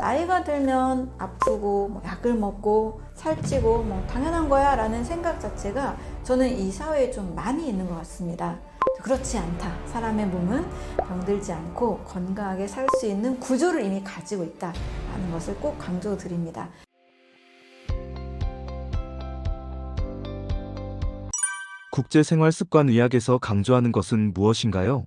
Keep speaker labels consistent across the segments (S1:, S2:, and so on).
S1: 나이가 들면 아프고 뭐 약을 먹고 살찌고 뭐 당연한 거야 라는 생각 자체가 저는 이 사회에 좀 많이 있는 것 같습니다. 그렇지 않다. 사람의 몸은 병들지 않고 건강하게 살 수 있는 구조를 이미 가지고 있다 라는 것을 꼭 강조드립니다.
S2: 국제생활습관의학에서 강조하는 것은 무엇인가요?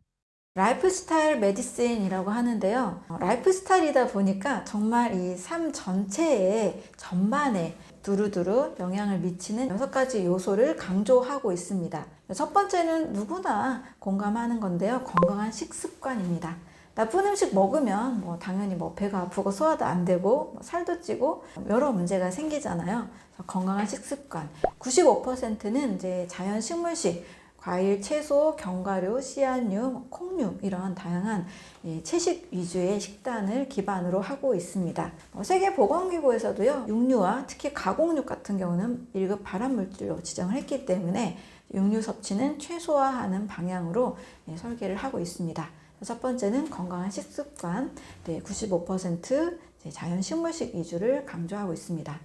S1: 라이프 스타일 메디슨이라고 하는데요. 어, 라이프 스타일이다 보니까 정말 이 삶 전체에 전반에 두루두루 영향을 미치는 여섯 가지 요소를 강조하고 있습니다. 첫 번째는 누구나 공감하는 건데요. 건강한 식습관입니다. 나쁜 음식 먹으면 뭐 당연히 뭐 배가 아프고 소화도 안 되고 뭐 살도 찌고 여러 문제가 생기잖아요. 건강한 식습관 95%는 이제 자연 식물식 과일, 채소, 견과류, 씨앗류, 뭐 콩류 이런 다양한 예, 채식 위주의 식단을 기반으로 하고 있습니다. 어, 세계보건기구에서도요 육류와 특히 가공육 같은 경우는 1급 발암물질로 지정을 했기 때문에 육류 섭취는 최소화하는 방향으로 예, 설계를 하고 있습니다. 첫 번째는 건강한 식습관, 네, 95% 이제 자연 식물식 위주를 강조하고 있습니다.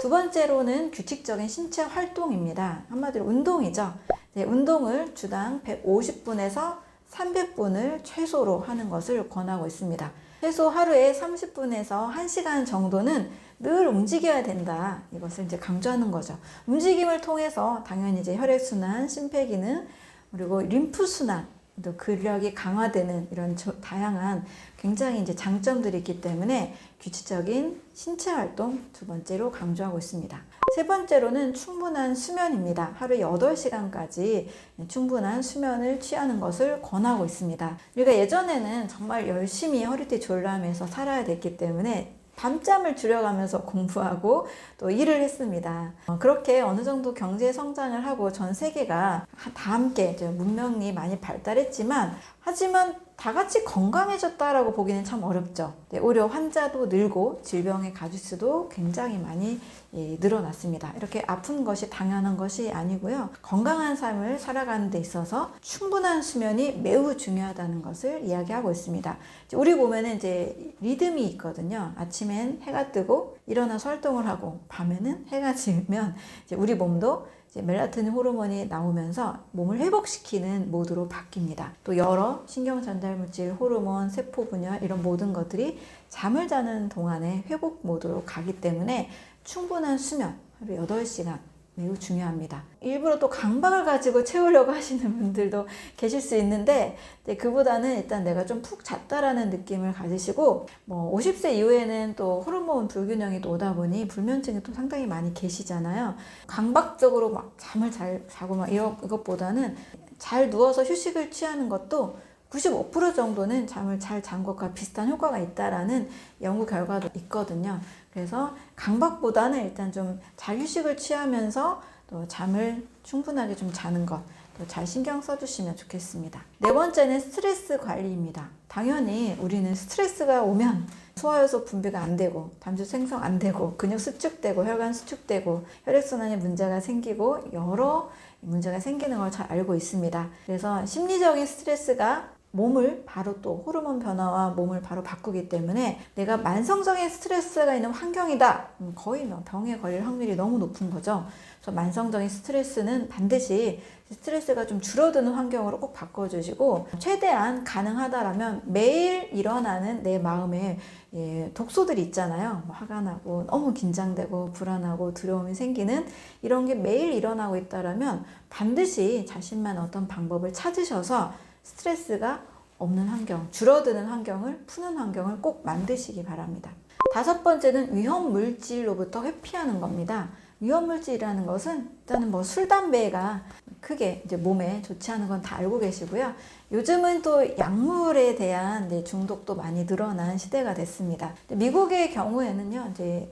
S1: 두 번째로는 규칙적인 신체 활동입니다. 한마디로 운동이죠. 네, 운동을 주당 150분에서 300분을 최소로 하는 것을 권하고 있습니다. 최소 하루에 30분에서 1시간 정도는 늘 움직여야 된다. 이것을 이제 강조하는 거죠. 움직임을 통해서 당연히 이제 혈액순환, 심폐기능, 그리고 림프순환, 또 근력이 강화되는 이런 저- 다양한 굉장히 이제 장점들이 있기 때문에 규칙적인 신체 활동 두 번째로 강조하고 있습니다. 세 번째로는 충분한 수면입니다. 하루에 8시간까지 충분한 수면을 취하는 것을 권하고 있습니다. 우리가 예전에는 정말 열심히 허리띠 졸라매서 살아야 됐기 때문에 밤잠을 줄여가면서 공부하고 또 일을 했습니다. 어, 그렇게 어느 정도 경제 성장을 하고 전 세계가 다 함께 문명이 많이 발달했지만 하지만 다 같이 건강해졌다라고 보기는 참 어렵죠. 네, 오히려 환자도 늘고 질병의 가짓수도 굉장히 많이 예, 늘어났습니다. 이렇게 아픈 것이 당연한 것이 아니고요. 건강한 삶을 살아가는 데 있어서 충분한 수면이 매우 중요하다는 것을 이야기하고 있습니다. 우리 보면은 이제 리듬이 있거든요. 아침엔 해가 뜨고 일어나서 활동을 하고 밤에는 해가 지면 우리 몸도 멜라토닌 호르몬이 나오면서 몸을 회복시키는 모드로 바뀝니다. 또 여러 신경 전달 물질, 호르몬, 세포 분열 이런 모든 것들이 잠을 자는 동안에 회복 모드로 가기 때문에 충분한 수면 하루 8시간 매우 중요합니다. 일부러 또 강박을 가지고 채우려고 하시는 분들도 계실 수 있는데 그보다는 일단 내가 좀 푹 잤다라는 느낌을 가지시고 뭐 50세 이후에는 또 호르몬 불균형이 또 오다 보니 불면증이 또 상당히 많이 계시잖아요. 강박적으로 막 잠을 잘 자고 막 이런 것보다는 잘 누워서 휴식을 취하는 것도 95% 정도는 잠을 잘 잔 것과 비슷한 효과가 있다라는 연구 결과도 있거든요. 그래서 강박보다는 일단 좀잘 휴식을 취하면서 또 잠을 충분하게 좀 자는 것, 또 잘 신경 써주시면 좋겠습니다. 네 번째는 스트레스 관리입니다. 당연히 우리는 스트레스가 오면 소화효소 분비가 안 되고 담주 생성 안 되고 근육 수축되고 혈관 수축되고 혈액순환에 문제가 생기고 여러 문제가 생기는 걸 잘 알고 있습니다. 그래서 심리적인 스트레스가 몸을 바로 또 호르몬 변화와 몸을 바로 바꾸기 때문에 내가 만성적인 스트레스가 있는 환경이다. 음, 거의 뭐 병에 걸릴 확률이 너무 높은 거죠. 그래서 만성적인 스트레스는 반드시 스트레스가 좀 줄어드는 환경으로 꼭 바꿔주시고 최대한 가능하다라면 매일 일어나는 내 마음에 예, 독소들이 있잖아요. 뭐 화가 나고 너무 긴장되고 불안하고 두려움이 생기는 이런 게 매일 일어나고 있다라면 반드시 자신만 어떤 방법을 찾으셔서 스트레스가 없는 환경, 줄어드는 환경을 푸는 환경을 꼭 만드시기 바랍니다. 다섯 번째는 위험 물질로부터 회피하는 겁니다. 위험 물질이라는 것은 일단은 뭐 술, 담배가 크게 이제 몸에 좋지 않은 건 다 알고 계시고요. 요즘은 또 약물에 대한 네, 중독도 많이 늘어난 시대가 됐습니다. 미국의 경우에는요, 이제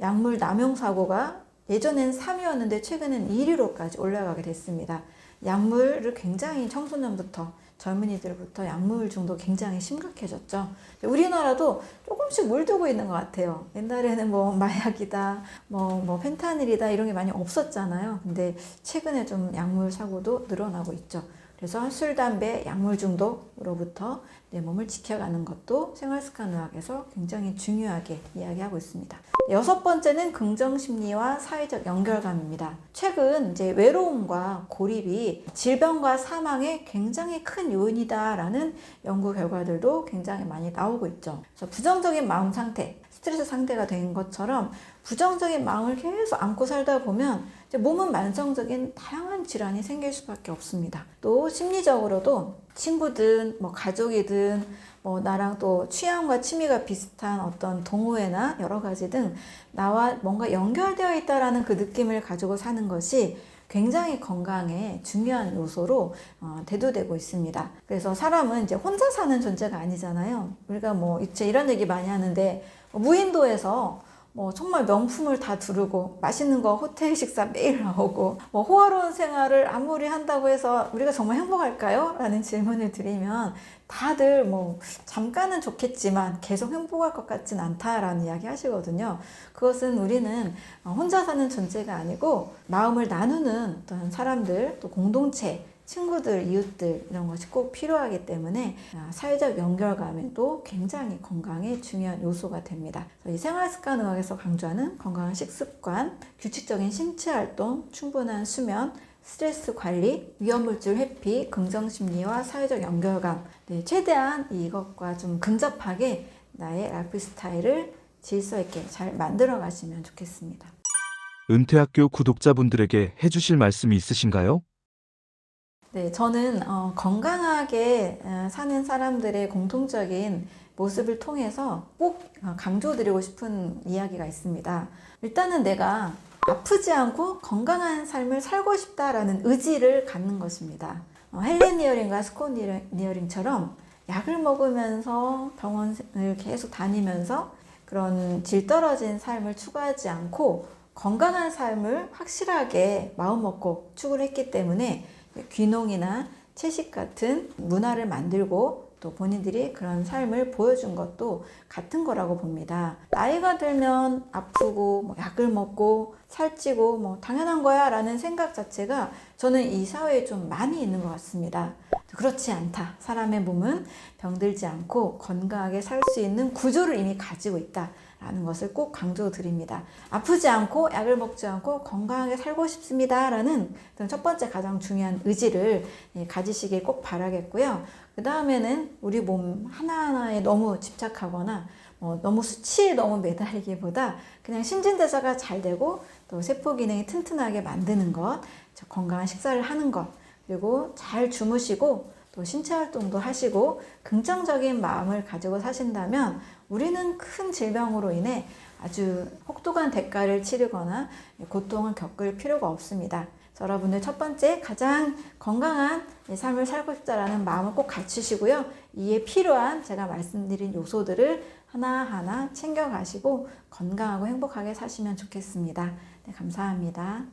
S1: 약물 남용 사고가 예전엔 3위였는데 최근엔 1위로까지 올라가게 됐습니다. 약물을 굉장히 청소년부터 젊은이들부터 약물 중독 굉장히 심각해졌죠. 우리나라도 조금씩 물들고 있는 것 같아요. 옛날에는 뭐 마약이다, 뭐, 뭐 펜타닐이다 이런 게 많이 없었잖아요. 근데 최근에 좀 약물 사고도 늘어나고 있죠. 그래서 술, 담배, 약물 중독으로부터 내 몸을 지켜가는 것도 생활습관 의학에서 굉장히 중요하게 이야기하고 있습니다. 여섯 번째는 긍정 심리와 사회적 연결감입니다. 최근 이제 외로움과 고립이 질병과 사망에 굉장히 큰 요인이다라는 연구 결과들도 굉장히 많이 나오고 있죠. 그래서 부정적인 마음 상태, 스트레스 상태가 된 것처럼 부정적인 마음을 계속 안고 살다 보면 몸은 만성적인 다양한 질환이 생길 수밖에 없습니다. 또 심리적으로도 친구든 뭐 가족이든 뭐 나랑 또 취향과 취미가 비슷한 어떤 동호회나 여러 가지 등 나와 뭔가 연결되어 있다라는 그 느낌을 가지고 사는 것이 굉장히 건강에 중요한 요소로 어, 대두되고 있습니다. 그래서 사람은 이제 혼자 사는 존재가 아니잖아요. 우리가 뭐 이제 이런 얘기 많이 하는데 무인도에서 뭐 정말 명품을 다 두르고 맛있는 거 호텔 식사 매일 나오고 뭐 호화로운 생활을 아무리 한다고 해서 우리가 정말 행복할까요? 라는 질문을 드리면 다들 뭐 잠깐은 좋겠지만 계속 행복할 것 같진 않다라는 이야기 하시거든요. 그것은 우리는 혼자 사는 존재가 아니고 마음을 나누는 어떤 사람들 또 공동체 친구들, 이웃들 이런 것이 꼭 필요하기 때문에 아, 사회적 연결감에도 굉장히 건강에 중요한 요소가 됩니다. 이 생활습관 의학에서 강조하는 건강한 식습관, 규칙적인 신체 활동, 충분한 수면, 스트레스 관리, 위험물질 회피, 긍정 심리와 사회적 연결감, 네, 최대한 이것과 좀 근접하게 나의 라이프 스타일을 질서 있게 잘 만들어 가시면 좋겠습니다.
S2: 은퇴학교 구독자분들에게 해주실 말씀이 있으신가요?
S1: 네, 저는 어, 건강하게 어, 사는 사람들의 공통적인 모습을 통해서 꼭 어, 강조드리고 싶은 이야기가 있습니다. 일단은 내가 아프지 않고 건강한 삶을 살고 싶다라는 의지를 갖는 것입니다. 어, 헬렌 니어링과 스콘 니어링처럼 약을 먹으면서 병원을 계속 다니면서 그런 질 떨어진 삶을 추구하지 않고 건강한 삶을 확실하게 마음먹고 추구를 했기 때문에 귀농이나 채식 같은 문화를 만들고 또 본인들이 그런 삶을 보여준 것도 같은 거라고 봅니다. 나이가 들면 아프고 뭐 약을 먹고 살찌고 뭐 당연한 거야 라는 생각 자체가 저는 이 사회에 좀 많이 있는 것 같습니다. 그렇지 않다. 사람의 몸은 병들지 않고 건강하게 살 수 있는 구조를 이미 가지고 있다. 라는 것을 꼭 강조드립니다. 아프지 않고 약을 먹지 않고 건강하게 살고 싶습니다. 라는 첫 번째 가장 중요한 의지를 예, 가지시길 꼭 바라겠고요. 그 다음에는 우리 몸 하나하나에 너무 집착하거나 뭐 너무 수치에 너무 매달리기보다 그냥 신진대사가 잘 되고 또 세포 기능이 튼튼하게 만드는 것, 건강한 식사를 하는 것, 그리고 잘 주무시고 또 신체 활동도 하시고 긍정적인 마음을 가지고 사신다면 우리는 큰 질병으로 인해 아주 혹독한 대가를 치르거나 고통을 겪을 필요가 없습니다. 여러분들 첫 번째 가장 건강한 삶을 살고 싶다라는 마음을 꼭 갖추시고요. 이에 필요한 제가 말씀드린 요소들을 하나하나 챙겨가시고 건강하고 행복하게 사시면 좋겠습니다. 네, 감사합니다.